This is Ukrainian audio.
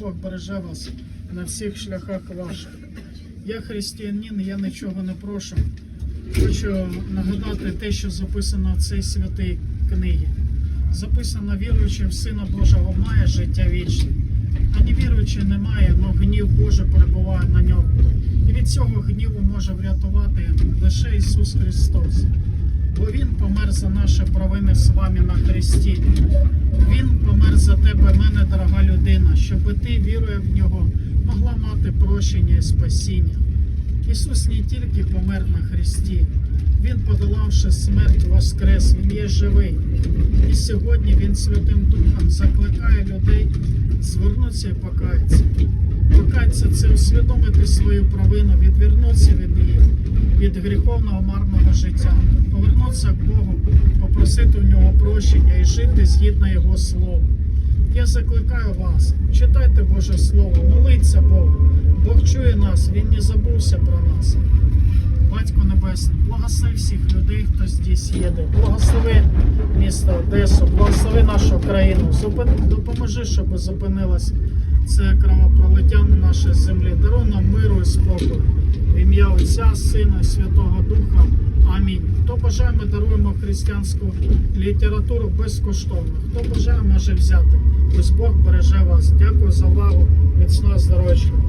Бог береже вас на всіх шляхах ваших. Я християнин, я нічого не прошу. Хочу нагадати те, що записано в цій святій книгі. Записано віруючи в Сина Божого має життя вічне, а не має, но гнів Божий перебуває на ньому. І від цього гніву може врятувати лише Ісус Христос. Бо Він помер за наші провини з вами на Христі. Він помер за тебе, мене, дорога людина, щоб ти, вірує в нього, могла мати прощення і спасіння. Ісус не тільки помер на Христі, Він, подолавши смерть, воскрес, Він є живий. І сьогодні Він Святим Духом закликає людей звернутися і покаятися. Покаятися це усвідомити свою провину, відвернутися від її, від гріховного марного життя, повернутися к Богу, попросити у нього прощення і жити згідно Його Слову. Я закликаю вас, читайте Боже Слово, молиться Богу. Бог чує нас, Він не забувся про нас. Батько Небесний, благослови всіх людей, хто здесь їде. Благослови місто Одесу, благослови нашу країну. Допоможи, щоб зупинилось це кровопролиття на нашій землі. Даруй нам. В ім'я Отця, Сина Святого Духа. Амінь. Хто бажає, ми даруємо християнську літературу безкоштовно. Хто бажає, може взяти. Ось Бог береже вас. Дякую за увагу. Міцного здоров'я.